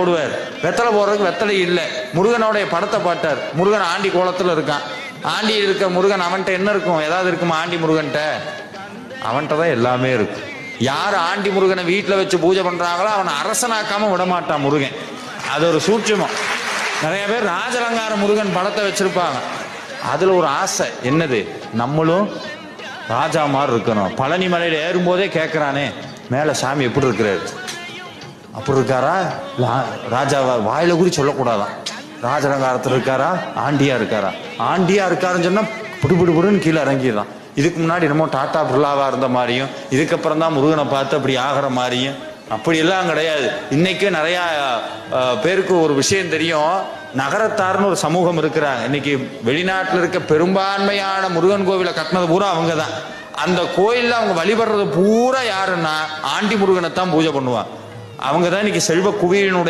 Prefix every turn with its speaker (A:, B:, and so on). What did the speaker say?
A: போடுவார். வெத்தலை போடுறதுக்கு வெத்தலை இல்லை. முருகனுடைய படத்தை பாட்டார் முருகன் ஆண்டி கோலத்தில் இருக்கான். ஆண்டி இருக்க முருகன் அவன்கிட்ட என்ன இருக்கும்? ஏதாவது இருக்குமா ஆண்டி முருகன்ட்ட அவன்கிட்ட தான் எல்லாமே இருக்கும். யார் ஆண்டி முருகனை வீட்டில் வச்சு பூஜை பண்ணுறாங்களோ அவனை அரசனாக்காமல் விடமாட்டான் முருகன். அது ஒரு சூட்சமம். நிறைய பேர் ராஜலங்கார முருகன் படத்தை வச்சிருப்பாங்க. அதில் ஒரு ஆசை. என்னது? நம்மளும் ராஜா மாதிரி இருக்கணும். பழனி மலையில் ஏறும்போதே கேட்குறானே மேலே சாமி எப்படி இருக்கிறாரு? அப்படி இருக்காரா? லா- ராஜாவா? வாயில கூட சொல்லக்கூடாதான் ராஜரங்காரத்தில் இருக்காரா? ஆண்டியா இருக்காரா? ஆண்டியா இருக்காருன்னு சொன்னா புடு புடு புடுன்னு கீழே இறங்கிடுறான். இதுக்கு முன்னாடி என்னமோ டாட்டா பிர்லாவா இருந்த மாதிரியும் இதுக்கப்புறம் தான் முருகனை பார்த்து அப்படி ஆகிற மாதிரியும். அப்படியெல்லாம் கிடையாது. இன்னைக்கு நிறையா பேருக்கு ஒரு விஷயம் தெரியும். நகரத்தார்னு ஒரு சமூகம் இருக்கிறாங்க. இன்னைக்கு வெளிநாட்டில் இருக்க பெரும்பான்மையான முருகன் கோவிலை கட்டினது பூரா அவங்க தான் அந்த கோயிலில் அவங்க வழிபடுறது பூரா யாருன்னா ஆண்டி முருகனை தான் பூஜை பண்ணுவாங்க. அவங்க தான் இன்னைக்கு செல்வ குவியலினுடைய